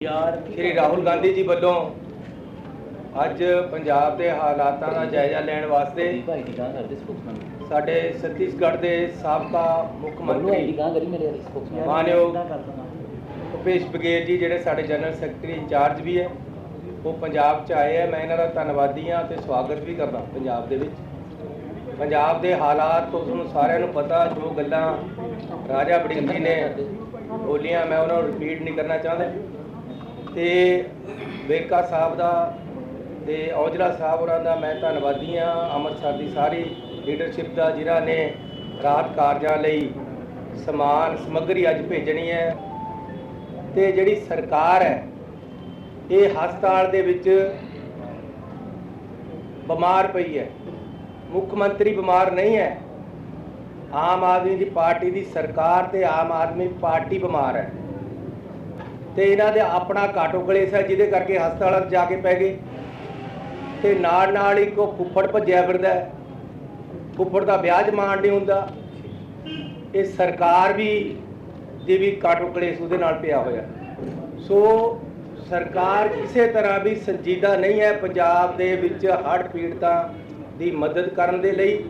ਯਾਰ ਸ਼੍ਰੀ ਰਾਹੁਲ ਗਾਂਧੀ ਜੀ ਵੱਲੋਂ ਅੱਜ ਪੰਜਾਬ ਦੇ ਹਾਲਾਤਾਂ ਦਾ ਜਾਇਜ਼ਾ ਲੈਣ ਵਾਸਤੇ ਸਾਡੇ ਛੱਤੀਸਗੜ੍ਹ ਦੇ ਸਾਬਕਾ ਮੁੱਖ ਮੰਤਰੀ ਮਾਨਯੋਗ ਭੁਪੇਸ਼ ਬਘੇਲ ਜੀ ਜਿਹੜੇ ਸਾਡੇ ਜਨਰਲ ਸੈਕਟਰੀ ਇੰਚਾਰਜ ਵੀ ਹੈ ਉਹ ਪੰਜਾਬ 'ਚ ਆਏ ਹੈ। ਮੈਂ ਇਹਨਾਂ ਦਾ ਧੰਨਵਾਦੀ ਹਾਂ ਤੇ ਸਵਾਗਤ ਵੀ ਕਰਦਾ ਪੰਜਾਬ ਦੇ ਵਿੱਚ। ਪੰਜਾਬ ਦੇ ਹਾਲਾਤ ਤੋਂ ਤੁਹਾਨੂੰ ਸਾਰਿਆਂ ਨੂੰ ਪਤਾ ਜੋ ਗੱਲਾਂ ਰਾਜਾ ਵੜਿੰਗ ਜੀ ਨੇ ਬੋਲੀਆਂ ਮੈਂ ਉਹਨਾਂ ਨੂੰ ਰਿਪੀਟ ਨਹੀਂ ਕਰਨਾ ਚਾਹੁੰਦਾ। ਤੇ ਵੇਰਕਾ ਸਾਹਿਬ ਦਾ ਤੇ ਔਜਲਾ ਸਾਹਿਬ ਹੋਰਾਂ ਦਾ ਮੈਂ ਧੰਨਵਾਦੀ ਹਾਂ। ਅੰਮ੍ਰਿਤਸਰ ਦੀ ਸਾਰੀ ਲੀਡਰਸ਼ਿਪ ਦਾ ਜਿਨ੍ਹਾਂ ਨੇ ਰਾਤ ਕਾਰਜਾਂ ਲਈ ਸਮਾਨ, ਸਮੱਗਰੀ ਅੱਜ ਭੇਜਣੀ ਹੈ ਤੇ ਜਿਹੜੀ ਸਰਕਾਰ ਹੈ, ਇਹ ਹਸਪਤਾਲ ਦੇ ਵਿੱਚ ਬਿਮਾਰ ਪਈ ਹੈ। ਮੁੱਖ ਮੰਤਰੀ ਬਿਮਾਰ ਨਹੀਂ ਹੈ। ਆਮ ਆਦਮੀ ਦੀ ਪਾਰਟੀ ਦੀ ਸਰਕਾਰ ਤੇ ਆਮ ਆਦਮੀ ਪਾਰਟੀ ਬਿਮਾਰ ਹੈ। ਤੇ ਇਹਨਾਂ ਦੇ ਆਪਣਾ ਕਾਟੋ ਕਲੇਸ਼ ਹੈ, ਜਿਹਦੇ ਕਰਕੇ ਹਸਪਤਾਲਾਂ 'ਚ ਜਾ ਕੇ ਪੈ ਗਏ। ਤੇ ਨਾਲ ਨਾਲ ਹੀ ਕੋ ਫੁੱਫੜ ਭੱਜਿਆ ਫਿਰਦਾ ਫੁੱਫੜ ਦਾ ਵਿਆਹ ਮਾਣ ਨਹੀਂ ਹੁੰਦਾ। ਇਹ ਸਰਕਾਰ ਵੀ, ਦੀ ਵੀ ਕਾਟੋ ਕਲੇਸ਼ ਉਹਦੇ ਨਾਲ ਪਿਆ ਹੋਇਆ। ਸੋ ਸਰਕਾਰ ਕਿਸੇ ਤਰ੍ਹਾਂ ਵੀ ਸੰਜੀਦਾ ਨਹੀਂ ਹੈ। ਪੰਜਾਬ ਦੇ ਵਿੱਚ ਹੜ੍ਹ ਪੀੜਤਾਂ ਦੀ ਮਦਦ ਕਰਨ ਦੇ ਲਈ।